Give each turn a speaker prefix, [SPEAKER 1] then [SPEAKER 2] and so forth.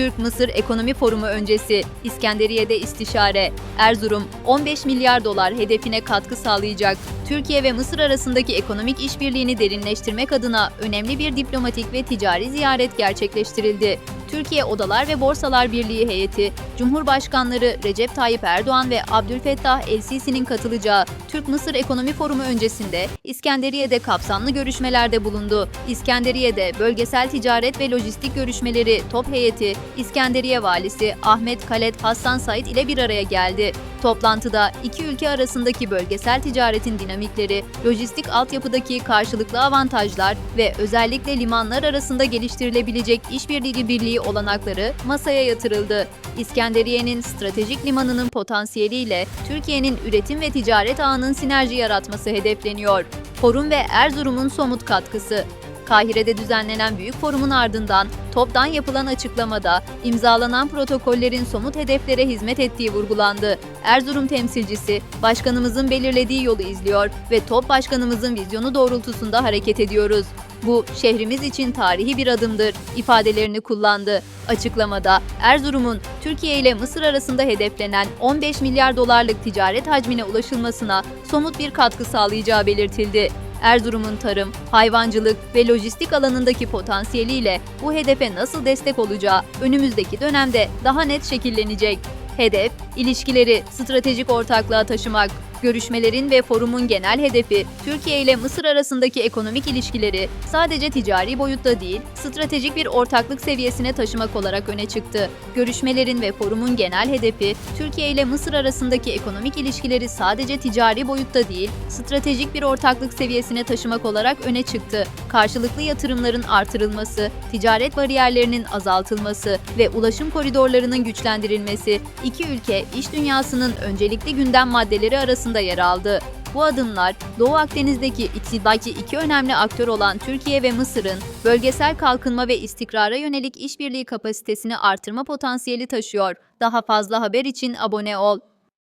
[SPEAKER 1] Türk-Mısır Ekonomi Forumu öncesi İskenderiye'de istişare. Erzurum 15 milyar dolar hedefine katkı sağlayacak. Türkiye ve Mısır arasındaki ekonomik işbirliğini derinleştirmek adına önemli bir diplomatik ve ticari ziyaret gerçekleştirildi. Türkiye Odalar ve Borsalar Birliği heyeti, Cumhurbaşkanları Recep Tayyip Erdoğan ve Abdülfettah El-Sisi'nin katılacağı Türk-Mısır Ekonomi Forumu öncesinde İskenderiye'de kapsamlı görüşmelerde bulundu. İskenderiye'de bölgesel ticaret ve lojistik görüşmeleri top heyeti İskenderiye Valisi Ahmet Kalet Hassan Said ile bir araya geldi. Toplantıda iki ülke arasındaki bölgesel ticaretin dinamikleri, lojistik altyapıdaki karşılıklı avantajlar ve özellikle limanlar arasında geliştirilebilecek işbirliği birliği olanakları masaya yatırıldı. İskenderiye'nin stratejik limanının potansiyeliyle Türkiye'nin üretim ve ticaret ağının sinerji yaratması hedefleniyor. Forum ve Erzurum'un somut katkısı. Kahire'de düzenlenen büyük forumun ardından TOP'tan yapılan açıklamada imzalanan protokollerin somut hedeflere hizmet ettiği vurgulandı. Erzurum temsilcisi, başkanımızın belirlediği yolu izliyor ve TOP başkanımızın vizyonu doğrultusunda hareket ediyoruz. Bu şehrimiz için tarihi bir adımdır ifadelerini kullandı. Açıklamada Erzurum'un Türkiye ile Mısır arasında hedeflenen 15 milyar dolarlık ticaret hacmine ulaşılmasına somut bir katkı sağlayacağı belirtildi. Erzurum'un tarım, hayvancılık ve lojistik alanındaki potansiyeliyle bu hedefe nasıl destek olacağı önümüzdeki dönemde daha net şekillenecek. Hedef, ilişkileri stratejik ortaklığa taşımak. Görüşmelerin ve forumun genel hedefi, Türkiye ile Mısır arasındaki ekonomik ilişkileri sadece ticari boyutta değil, stratejik bir ortaklık seviyesine taşımak olarak öne çıktı. Görüşmelerin ve forumun genel hedefi, Türkiye ile Mısır arasındaki ekonomik ilişkileri sadece ticari boyutta değil, stratejik bir ortaklık seviyesine taşımak olarak öne çıktı. Karşılıklı yatırımların artırılması, ticaret bariyerlerinin azaltılması ve ulaşım koridorlarının güçlendirilmesi, iki ülke iş dünyasının öncelikli gündem maddeleri arasında yer aldı. Bu adımlar Doğu Akdeniz'deki iktidaki iki önemli aktör olan Türkiye ve Mısır'ın bölgesel kalkınma ve istikrara yönelik işbirliği kapasitesini artırma potansiyeli taşıyor. Daha fazla haber için abone ol.